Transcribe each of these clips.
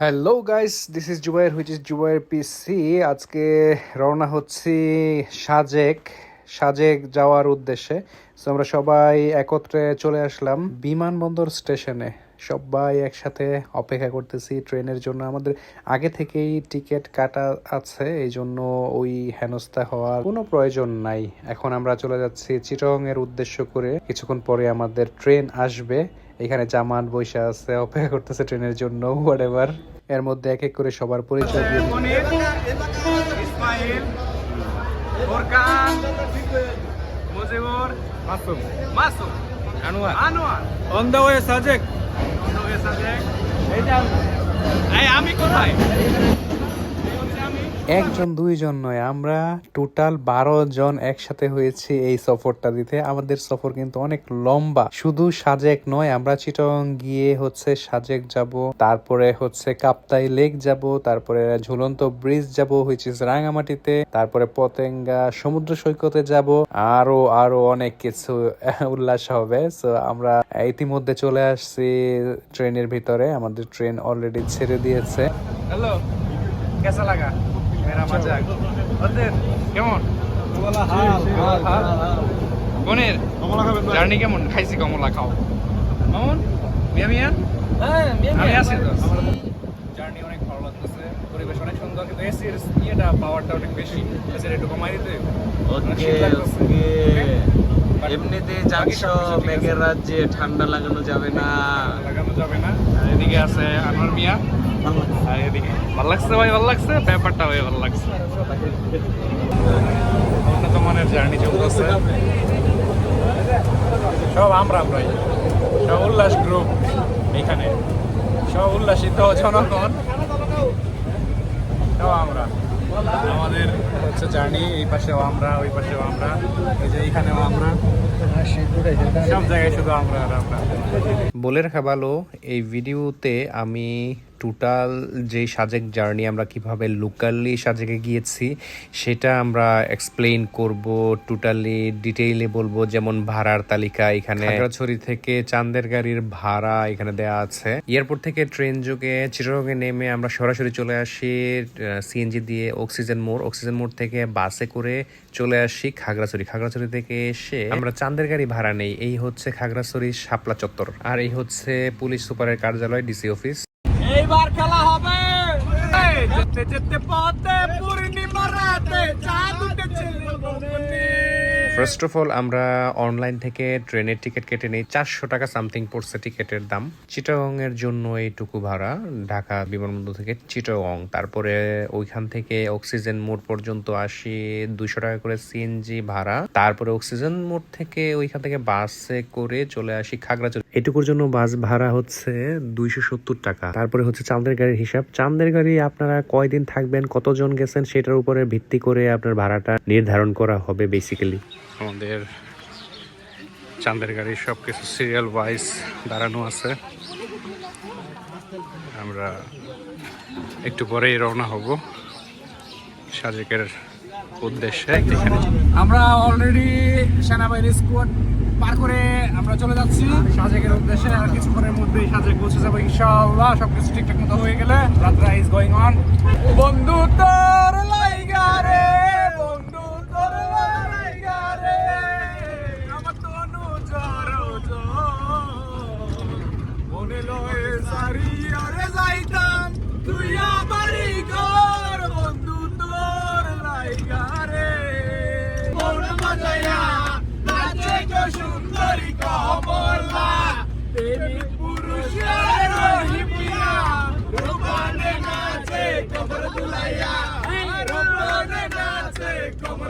Hello guys this is Zubair which is Zubair PC আজকে রওনা হচ্ছি সাজেক সাজেক যাওয়ার উদ্দেশ্যে। তো আমরা সবাই একত্রে চলে আসলাম বিমানবন্দর স্টেশনে। সবাই একসাথে অপেক্ষা করতেছি ট্রেনের জন্য। আমাদের আগে থেকেই টিকিট কাটা আছে এই জন্য ওই হেনস্থা হওয়ার কোনো প্রয়োজন নাই। এখন আমরা চলে যাচ্ছি চিটং এর উদ্দেশ্য করে। কিছুক্ষণ পরে আমাদের ট্রেন আসবে। এখানে জামান বৈশা আছে অপেক্ষা করতেছে ট্রেনের জন্য হোয়াট এর মধ্যে এক এক করে সবার পরিচয় দিয়ে দিই। Monir Ismail Forkan Mujibur Masum. Masum. Anwar. Anwar. On the way Sajek. আমি। কোথায় একজন, দুইজন নয়, আমরা টোটাল বারো জন একসাথে হয়েছি এই সফরটা দিতে। আমাদের সফর কিন্তু অনেক লম্বা। শুধু সাজেক নয়, আমরা চিটং গিয়ে হচ্ছে সাজেক যাব, তারপরে হচ্ছে কাপ্তাই লেক যাব, তারপরে ঝুলন্ত ব্রিজ যাব হুইচ রাঙামাটিতে, তারপরে পতেঙ্গা সমুদ্র সৈকতে যাব, আরও আরও অনেক কিছু উল্লাস হবে। সো আমরা ইতিমধ্যে চলে আসছি ট্রেনের ভিতরে। আমাদের ট্রেন অলরেডি ছেড়ে দিয়েছে। হ্যালো কেসা লাগা? মেরা মজাক ওদের কেমন? মনির জার্নি কেমন? খাইছি কমলা খাও। কেমন মিয়া মিয়া? আমি আছি তো। জার্নি অনেক ভালো লাগতেছে। পরিবেশ অনেক সুন্দর কিন্তু এসির ইয়েটা পাওয়ারটা অনেক বেশি। এসির একটু কমাই দিতে। এমনিতে আছে। মেঘের রাজ্যে ঠান্ডা লাগানো যাবে না। লাগানো যাবে না। এদিকে আছে আনোয়ার মিয়া। ভালো লাগছে। ভাই ভালো লাগছে? ব্যাপারটা ভাই ভালো লাগছে। উন্নত মানের জার্নি চলতেছে সব আমরা আমরাই সব উল্লাস গ্রুপ এখানে। সব উল্লাসিত জনগণ। সব আমরা। আমাদের হচ্ছে জার্নি এই পাশেও আমরা ওই পাশেও আমরা এই যে এইখানেও আমরা। সব জায়গায় শুধু আমরা আর আমরা। বলে রাখা ভালো এই ভিডিওতে আমি টোটাল যে সাজেক জার্নি আমরা কীভাবে লোকালি সাজেকে গিয়েছি, সেটা আমরা এক্সপ্লেইন করব টোটালি ডিটেইলে বলব। যেমন ভাড়ার তালিকা এখানে। খাগড়াছড়ি থেকে চান্দের গাড়ির ভাড়া এখানে দেয়া আছে। এয়ারপোর্ট থেকে ট্রেন যোগে, চিটাগংয়ে নেমে আমরা সরাসরি চলে আসি সিএনজি দিয়ে অক্সিজেন মোড়। অক্সিজেন মোড় থেকে বাসে করে চলে আসি খাগড়াছড়ি। খাগড়াছড়ি থেকে এসে আমরা চান্দের গাড়ি ভাড়া নেই। এই হচ্ছে খাগড়াছড়ি শাপলা চত্বর। আর এই হচ্ছে পুলিশ সুপারের কার্যালয় ডিসি অফিস এইবার খেলা হবে। যেতে যেতে পথে পূর্ণিমা ফার্স্ট অফ অল আমরা অনলাইন থেকে ট্রেনের টিকিট কেটে নিই। চারশো টাকা সামথিং পড়ছে টিকিটের দাম। চিটাগং এর জন্য এইটুকু ভাড়া। ঢাকা বিমানবন্দর থেকে চিটাগং। তারপরে ওইখান থেকে অক্সিজেন মোড় পর্যন্ত আসি, দুইশো টাকা করে সিএনজি ভাড়া। তারপরে অক্সিজেন মোড় থেকে ওইখান থেকে বাসে করে চলে আসি খাগড়াছড়ি। এটুকুর জন্য বাস ভাড়া হচ্ছে দুইশো সত্তর টাকা। তারপরে হচ্ছে চাঁদের গাড়ির হিসাব। চাঁদের গাড়ি আপনারা কয়দিন থাকবেন, কতজন গেছেন, সেটার উপরে ভিত্তি করে আপনার ভাড়াটা নির্ধারণ করা হবে বেসিক্যালি আমাদের চাঁদের গাড়ি সব কিছু সিরিয়াল ওয়াইজ দাঁড়ানো আছে। আমরা একটু পরেই রওনা হব সাজেকের উদ্দেশ্যে। আমরা অলরেডি সেনাবাহিনী স্কোয়াড পার করে আমরা চলে যাচ্ছি। সাজেকের উদ্দেশ্যে আর কিছুক্ষণের মধ্যেই সাজেক পৌঁছে যাব ইনশাআল্লাহ। সবকিছু ঠিকঠাক মতো হয়ে গেলে যাত্রা ইজ গোয়িং অন বন্ধু, তোর লাইগা রে বন্ধু তোর লাইগা রে আমার তনু জর মনে লয়ে সারি আরে যাইতাম তুই আমারই ঘর বন্ধু তোর লাইগা রে মন বাজায়া নাচে গো সুন্দরী কমলা প্রেমিক পুরুষের রহিমিয়া রূপানে নাচে কমর দুলাইয়া রূপানে নাচে কমর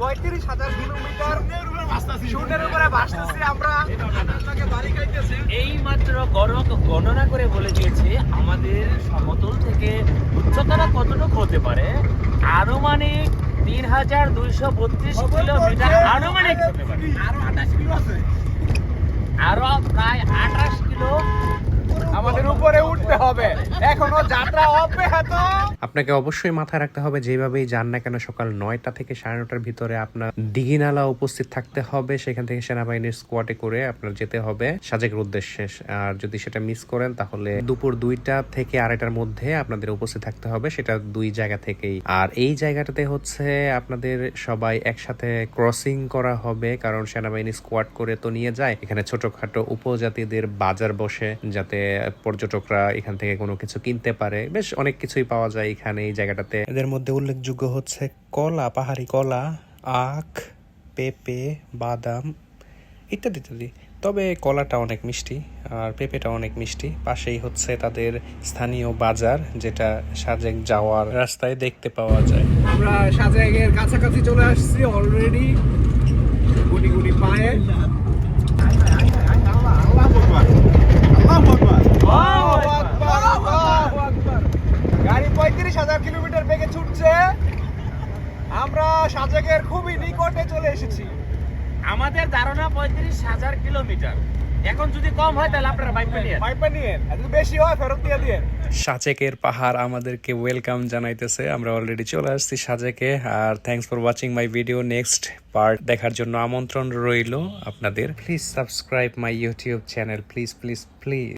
পঁয়ত্রিশ হাজার কিলোমিটার শূন্যের উপরে ভাসতেছি। আমরা। এই মাত্র গণক গণনা করে বলে দিয়েছে আমাদের সমতল থেকে উচ্চতাটা কতটুকু হতে পারে? আনুমানিক তিন হাজার দুইশো বত্রিশ কিলোমিটার আনুমানিক হতে পারে। আরও আঠাশ কিলো আছে। আরও প্রায় আঠাশ কিলো আমাদের উপরে উঠতে হবে। এখনও যাত্রা অব্যাহত। আপনাকে অবশ্যই মাথায় রাখতে হবে, যেভাবেই যান না কেন সকাল নয়টা থেকে সাড়ে নটার ভিতরে আপনার দিঘিনালা উপস্থিত থাকতে হবে। সেখান থেকে সেনাবাহিনীর স্কোয়াডে করে আপনার যেতে হবে সাজেকের উদ্দেশ্যে। আর যদি সেটা মিস করেন, তাহলে দুপুর দুইটা থেকে আড়াইটার মধ্যে আপনাদের উপস্থিত থাকতে হবে, সেটা দুই জায়গা থেকেই। আর এই জায়গাটাতে হচ্ছে আপনাদের সবাই একসাথে ক্রসিং করা হবে, কারণ সেনাবাহিনী স্কোয়াড করে তো নিয়ে যায়। এখানে ছোটখাটো উপজাতিদের বাজার বসে, যাতে পর্যটকরা এখান থেকে কোনো কিছু কিনতে পারে। বেশ অনেক কিছুই পাওয়া যায় এখানে এই জায়গাটাতে। এদের মধ্যে উল্লেখযোগ্য হচ্ছে কলা পাহাড়ি কলা আখ পেঁপে বাদাম ইত্যাদি ইত্যাদি। তবে কলাটা অনেক মিষ্টি আর পেঁপেটা অনেক মিষ্টি। পাশেই হচ্ছে তাদের স্থানীয় বাজার যেটা সাজেক যাওয়ার রাস্তায় দেখতে পাওয়া যায়। আমরা সাজেকের কাছাকাছি চলে আসছি অলরেডি গুটি গুটি পায়ে। গাড়ি পঁয়ত্রিশ হাজার কিলোমিটার ছুটছে। আমরা খুবই নিকটে চলে এসেছি। আমাদের ধারণা পঁয়ত্রিশ হাজার কিলোমিটার। এখন যদি কম হয় তাহলে আপনারা বাইক নিয়ে পাইপে নিয়ে যদি বেশি হয় ফেরত দিয়ে দিয়ে সাজেকের পাহাড় আমাদেরকে ওয়েলকাম জানাইতেছে। আমরা অলরেডি চলে আসছি সাজেকে। আর thanks for watching my video next part দেখার জন্য আমন্ত্রণ রইল আপনাদের। Please subscribe my YouTube channel please please please